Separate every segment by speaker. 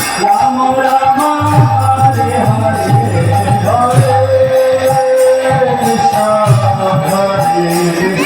Speaker 1: Hare. Hare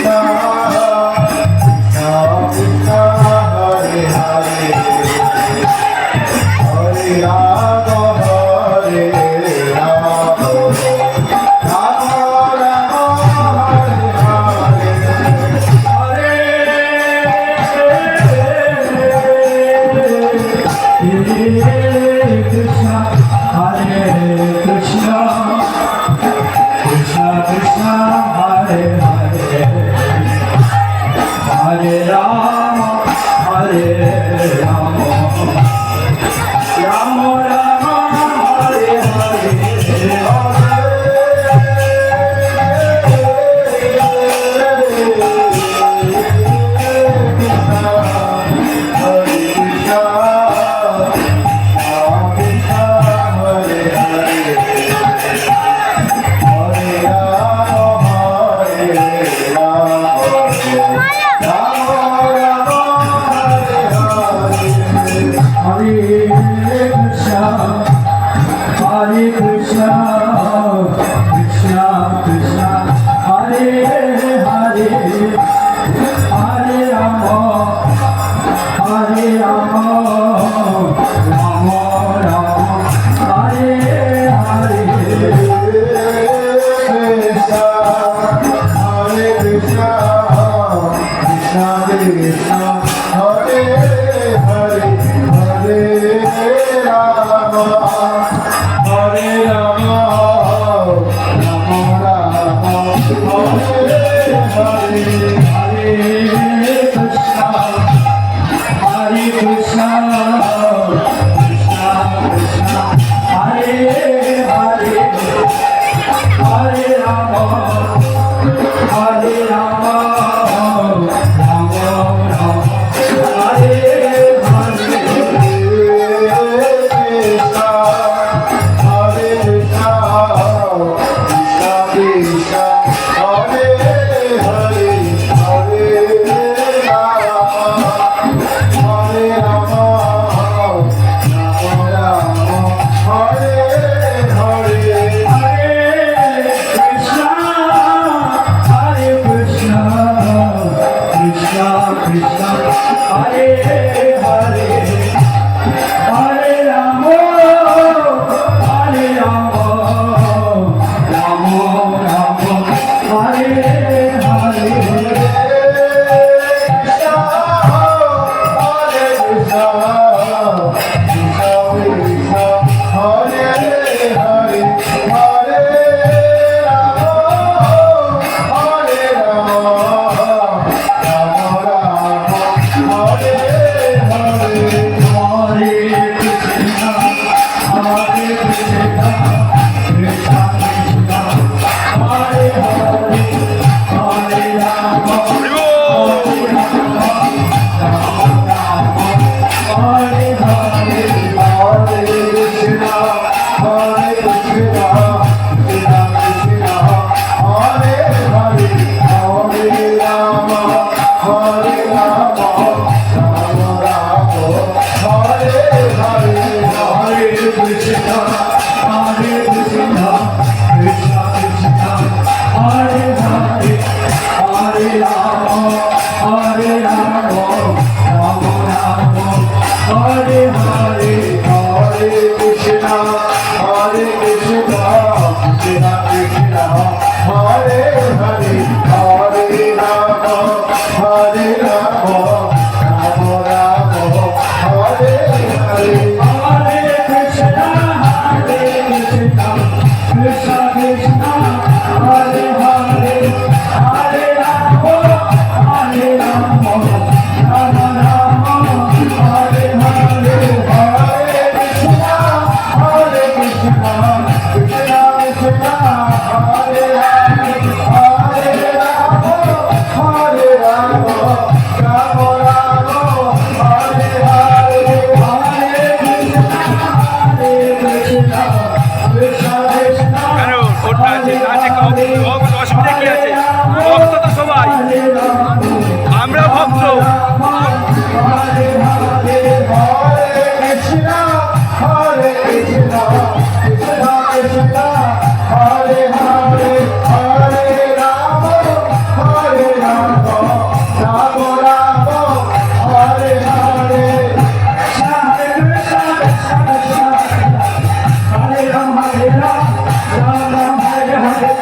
Speaker 1: Come on.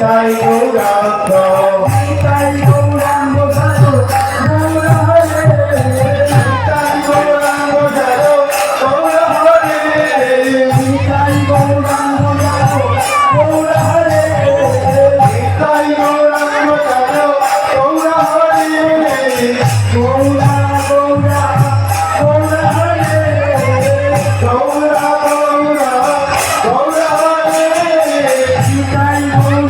Speaker 2: তাই গৌরাঙ্গ তাই গৌরাঙ্গ সাধু তাই গৌরাঙ্গ সাধু
Speaker 1: গৌর হরে তাই গৌরাঙ্গ সাধু গৌর হরে
Speaker 2: তাই গৌরাঙ্গ সাধু গৌর হরে
Speaker 1: গৌরা গৌরা গৌর হরে
Speaker 2: গৌরা গৌরা গৌর হরে
Speaker 1: তাই গৌর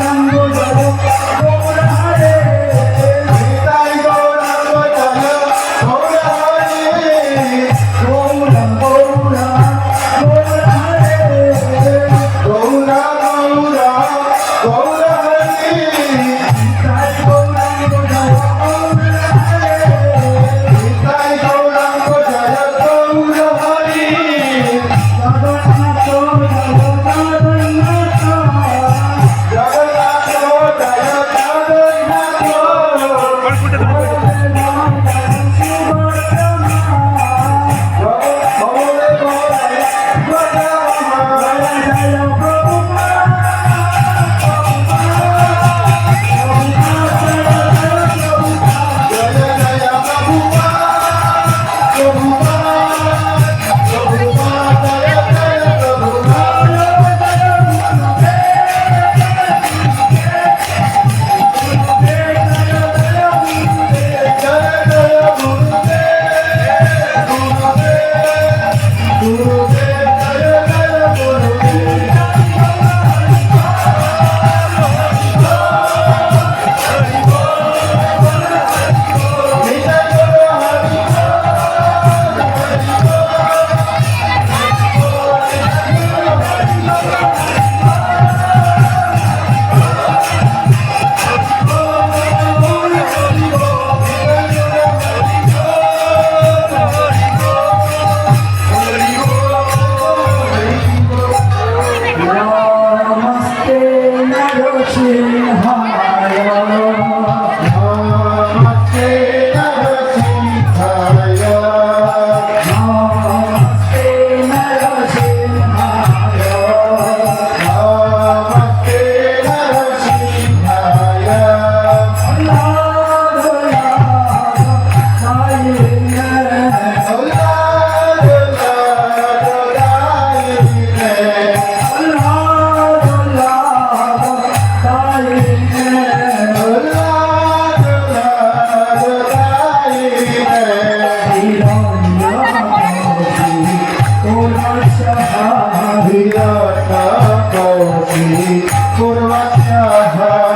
Speaker 2: हिरणा कौशी पूर्वस्यः हिरण्य